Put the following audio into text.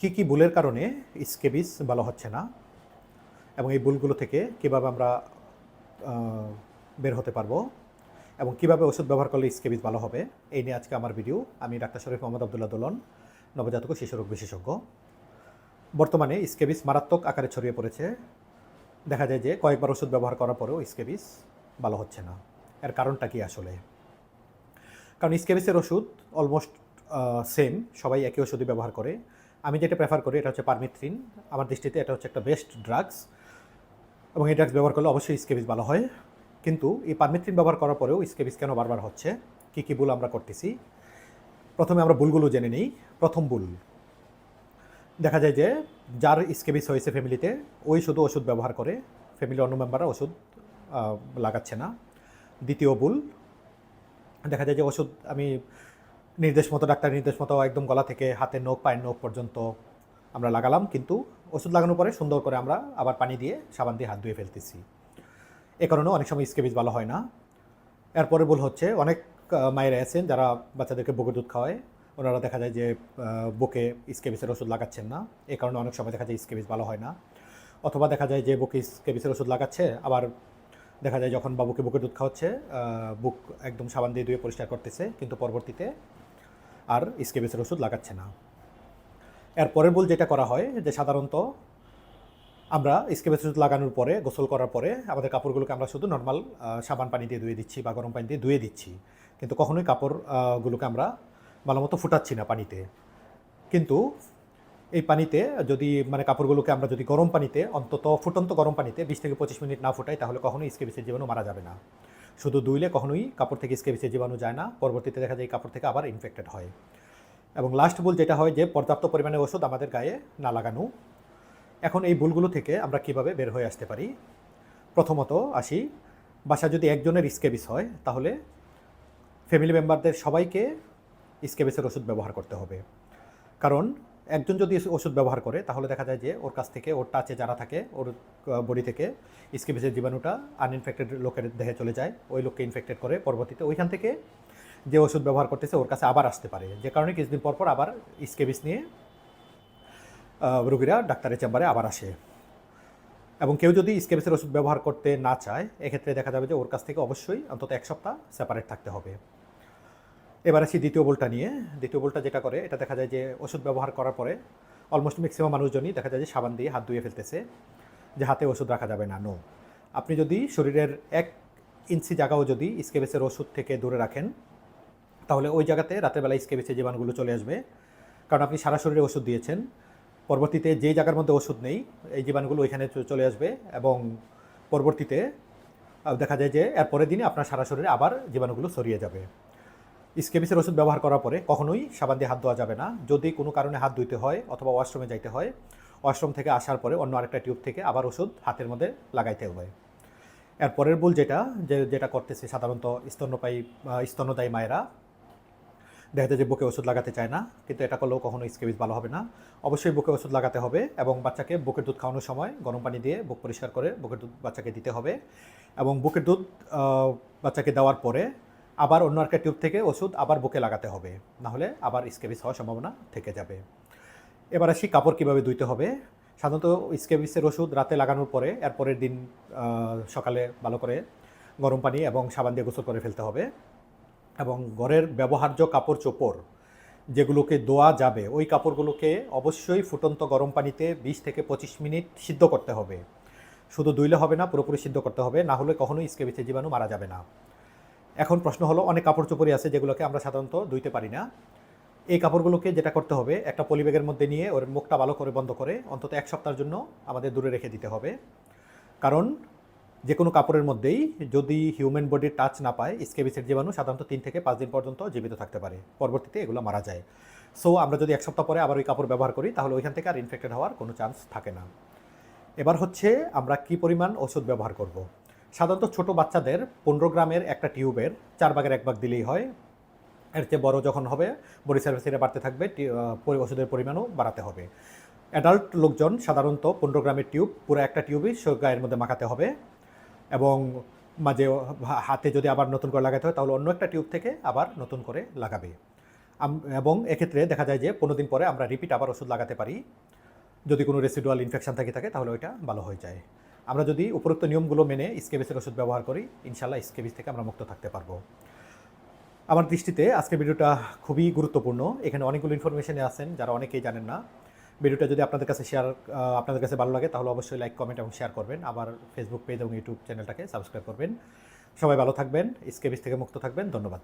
কি কি ভুলের কারণে স্কেবিস ভালো হচ্ছে না এবং এই ভুলগুলো থেকে কীভাবে আমরা বের হতে পারব এবং কীভাবে ওষুধ ব্যবহার করলে স্কেবিস ভালো হবে, এই নিয়ে আজকে আমার ভিডিও। আমি ডাক্তার শরীফ মোহাম্মদ আবদুল্লাহ দোলন, নবজাতক শিশুরোগ বিশেষজ্ঞ। বর্তমানে স্কেবিস মারাত্মক আকারে ছড়িয়ে পড়েছে। দেখা যায় যে কয়েকবার ওষুধ ব্যবহার করার পরেও স্কেবিস ভালো হচ্ছে না। এর কারণটা কি আসলে? কারণ স্কেবিসের ওষুধ অলমোস্ট সেম সবাই একই ওষুধই ব্যবহার করে। আমি যেটা প্রেফার করি, এটা হচ্ছে পারমিথ্রিন। আমার দৃষ্টিতে এটা হচ্ছে একটা বেস্ট ড্রাগস এবং এই ড্রাগস ব্যবহার করলে অবশ্যই স্কেবিস ভালো হয়। কিন্তু এই পারমিথ্রিন ব্যবহার করার পরেও স্কেবিস কেন বারবার হচ্ছে? কী কী ভুল আমরা করতেছি? প্রথমে আমরা ভুলগুলো জেনে নিই। প্রথম ভুল, দেখা যায় যে যার স্কেবিস হয়েছে ফ্যামিলিতে ওই শুধু ওষুধ ব্যবহার করে। ফ্যামিলির অন্য মেম্বাররা ওষুধ লাগাচ্ছে না। দ্বিতীয় ভুল, দেখা যায় যে ওষুধ আমি নির্দেশ মতো ডাক্তার নির্দেশ মতো একদম গলা থেকে হাতের নোখ, পায়ের নখ পর্যন্ত আমরা লাগালাম, কিন্তু ওষুধ লাগানোর পরে সুন্দর করে আমরা আবার পানি দিয়ে সাবান দিয়ে হাত ধুয়ে ফেলতেছি। এ কারণেও অনেক সময় স্কেবিস ভালো হয় না। এরপরে ভুল হচ্ছে, অনেক মায়েরা আছেন যারা বাচ্চাদেরকে বুকে দুধ খাওয়ায়। ওনারা দেখা যায় যে বুকে স্কেবিসের ওষুধ লাগাচ্ছেন না। এ কারণে অনেক সময় দেখা যায় স্কেবিস ভালো হয় না। অথবা দেখা যায় যে, বুকে স্কেবিসের ওষুধ লাগাচ্ছে, আবার দেখা যায় যখন বাবুকে বুকে দুধ খাওয়াচ্ছে বুক একদম সাবান দিয়ে ধুয়ে পরিষ্কার করতেছে, কিন্তু পরবর্তীতে আর স্কেবিসের ওষুধ লাগাচ্ছে না। এর পরের ভুল যেটা করা হয় যে সাধারণত আমরা স্কেবের ওষুধ লাগানোর পরে, গোসল করার পরে আমাদের কাপড়গুলোকে আমরা শুধু নর্মাল সাবান পানি দিয়ে ধুয়ে দিচ্ছি বা গরম পানি দিয়ে ধুয়ে দিচ্ছি। কিন্তু কখনোই কাপড়গুলোকে আমরা ভালো মতো ফুটাচ্ছি না পানিতে। কিন্তু এই পানিতে যদি মানে কাপড়গুলোকে আমরা যদি গরম পানিতে, অন্তত ফুটন্ত গরম পানিতে বিশ থেকে পঁচিশ মিনিট না ফুটাই, তাহলে কখনোই স্কেবিসের জীবাণু মারা যাবে না। শুধু ধুইলে কখনোই কাপড় থেকে স্কেবিসের জীবাণু যায় না। পরবর্তীতে দেখা যায় কাপড় থেকে আবার ইনফেক্টেড হয়। এবং লাস্ট ভুল যেটা হয় যে, পর্যাপ্ত পরিমাণে ওষুধ আমাদের গায়ে না লাগানো। এখন এই ভুলগুলো থেকে আমরা কীভাবে বের হয়ে আসতে পারি? প্রথমত আসি বাসা যদি একজনের স্কেবিস হয়, তাহলে ফ্যামিলি মেম্বারদের সবাইকে স্কেবিসের ওষুধ ব্যবহার করতে হবে। কারণ একজন যদি ওষুধ ব্যবহার করে, তাহলে দেখা যায় যে ওর কাছ থেকে, ওর টাচে যারা থাকে, ওর বডি থেকে স্কেবিসের জীবাণুটা আনইনফেক্টেড লোকের দেহে চলে যায়। ওই লোককে ইনফেক্টেড করে পরবর্তীতে ওইখান থেকে যে ওষুধ ব্যবহার করতেছে, ওর কাছে আবার আসতে পারে। যে কারণে কিছুদিন পর পর আবার স্কেবিস নিয়ে রোগীরা ডাক্তারের চেম্বারে আবার আসে। এবং কেউ যদি স্কেবিসের ওষুধ ব্যবহার করতে না চায়, এক্ষেত্রে দেখা যাবে যে ওর কাছ থেকে অবশ্যই অন্তত এক সপ্তাহ সেপারেট থাকতে হবে। এবার আসি দ্বিতীয় বোলটা নিয়ে। দ্বিতীয় বোলটা যেটা করে, এটা দেখা যায় যে ওষুধ ব্যবহার করার পরে অলমোস্ট ম্যাক্সিমাম মানুষজনই দেখা যায় যে সাবান দিয়ে হাত ধুয়ে ফেলতেছে যে হাতে ওষুধ রাখা যাবে না নো আপনি যদি শরীরের এক ইঞ্চি জায়গাও যদি স্কেবিসের ওষুধ থেকে দূরে রাখেন, তাহলে ওই জায়গাতে রাতের বেলা স্কেবিসের জীবাণুগুলো চলে আসবে। কারণ আপনি সারা শরীরে ওষুধ দিয়েছেন, পরবর্তীতে যেই জায়গার মধ্যে ওষুধ নেই, এই জীবাণুগুলো ওইখানে চলে আসবে এবং পরবর্তীতে দেখা যায় যে এর পরের দিনে আপনার সারা শরীরে আবার জীবাণুগুলো ছড়িয়ে যাবে। স্কেবিসের ওষুধ ব্যবহার করার পরে কখনোই সাবান দিয়ে হাত ধোয়া যাবে না। যদি কোনো কারণে হাত ধুইতে হয় অথবা ওয়াশরুমে যাইতে হয়, ওয়াশরুম থেকে আসার পরে অন্য আরেকটা টিউব থেকে আবার ওষুধ হাতের মধ্যে লাগাইতে হবে। এর পরের ভুল যেটা, যে যেটা করতেছে সাধারণত স্তন্যপায়ী স্তন্যদায়ী মায়েরা, দেখা যায় যে বুকে ওষুধ লাগাতে চায় না, কিন্তু এটা করলেও কখনো স্কেবিস ভালো হবে না। অবশ্যই বুকে ওষুধ লাগাতে হবে এবং বাচ্চাকে বুকের দুধ খাওয়ানোর সময় গরম পানি দিয়ে বুক পরিষ্কার করে বুকের দুধ বাচ্চাকে দিতে হবে এবং বুকের দুধ বাচ্চাকে দেওয়ার পরে আবার অন্য একটা টিউব থেকে ওষুধ আবার বুকে লাগাতে হবে। নাহলে আবার স্কেবিস হওয়ার সম্ভাবনা থেকে যাবে। এবার আসি কাপড় কীভাবে ধুইতে হবে। সাধারণত স্কেবিসের ওষুধ রাতে লাগানোর পরে এর পরের দিন সকালে ভালো করে গরম পানি এবং সাবান দিয়ে গোসল করে ফেলতে হবে। এবং ঘরের ব্যবহার্য কাপড় চোপড় যেগুলোকে ধোয়া যাবে, ওই কাপড়গুলোকে অবশ্যই ফুটন্ত গরম পানিতে বিশ থেকে পঁচিশ মিনিট সিদ্ধ করতে হবে। শুধু ধুইলে হবে না, পুরোপুরি সিদ্ধ করতে হবে। না হলে কখনোই স্কেবিসের জীবাণু মারা যাবে না। এখন প্রশ্ন হলো, অনেক কাপড় চোপড়ই আছে যেগুলোকে আমরা সাধারণত ধুইতে পারি না। এই কাপড়গুলোকে যেটা করতে হবে, একটা পলিব্যাগের মধ্যে নিয়ে ওর মুখটা ভালো করে বন্ধ করে অন্তত এক সপ্তাহের জন্য আমাদের দূরে রেখে দিতে হবে। কারণ যে কোনো কাপড়ের মধ্যেই যদি হিউম্যান বডির টাচ না পায়, স্কেবিসের জীবাণু সাধারণত তিন থেকে পাঁচ দিন পর্যন্ত জীবিত থাকতে পারে। পরবর্তীতে এগুলো মারা যায়। সো আমরা যদি এক সপ্তাহ পরে আবার ওই কাপড় ব্যবহার করি, তাহলে ওইখান থেকে আর ইনফেক্টেড হওয়ার কোনো চান্স থাকে না। এবার হচ্ছে আমরা কি পরিমাণ ওষুধ ব্যবহার করব। সাধারণত ছোট বাচ্চাদের পনেরো গ্রামের একটা টিউবের চার ভাগের এক ভাগ দিলেই হয়। এর চেয়ে বড় যখন হবে, বডি সার্ভিসের বাড়তে থাকবে ওষুধের পরিমাণও বাড়াতে হবে। অ্যাডাল্ট লোকজন সাধারণত পনেরো গ্রামের টিউব, পুরো একটা টিউবই গায়ের মধ্যে মাখাতে হবে এবং মাঝে হাতে যদি আবার নতুন করে লাগাতে হয়, তাহলে অন্য একটা টিউব থেকে আবার নতুন করে লাগাবে। এবং এক্ষেত্রে দেখা যায় যে পনেরো দিন পরে আমরা রিপিট আবার ওষুধ লাগাতে পারি। যদি কোনো রেসিডুয়াল ইনফেকশন থাকে থাকে, তাহলে ওইটা ভালো হয়ে যায়। আমরা যদি উপরোক্ত নিয়মগুলো মেনে স্কেবিসের ওষুধ ব্যবহার করি ইনশাল্লাহ স্কেবিস থেকে আমরা মুক্ত থাকতে পারব। আমার দৃষ্টিতে আজকের ভিডিওটা খুবই গুরুত্বপূর্ণ। এখানে অনেকগুলো ইনফরমেশনে আছেন, যারা অনেকেই জানেন না। ভিডিওটা যদি আপনাদের কাছে শেয়ার আপনাদের কাছে ভালো লাগে, তাহলে অবশ্যই লাইক কমেন্ট এবং শেয়ার করবেন। আবার ফেসবুক পেজ এবং ইউটিউব চ্যানেলটাকে সাবস্ক্রাইব করবেন। সবাই ভালো থাকবেন, স্কেবিস থেকে মুক্ত থাকবেন। ধন্যবাদ।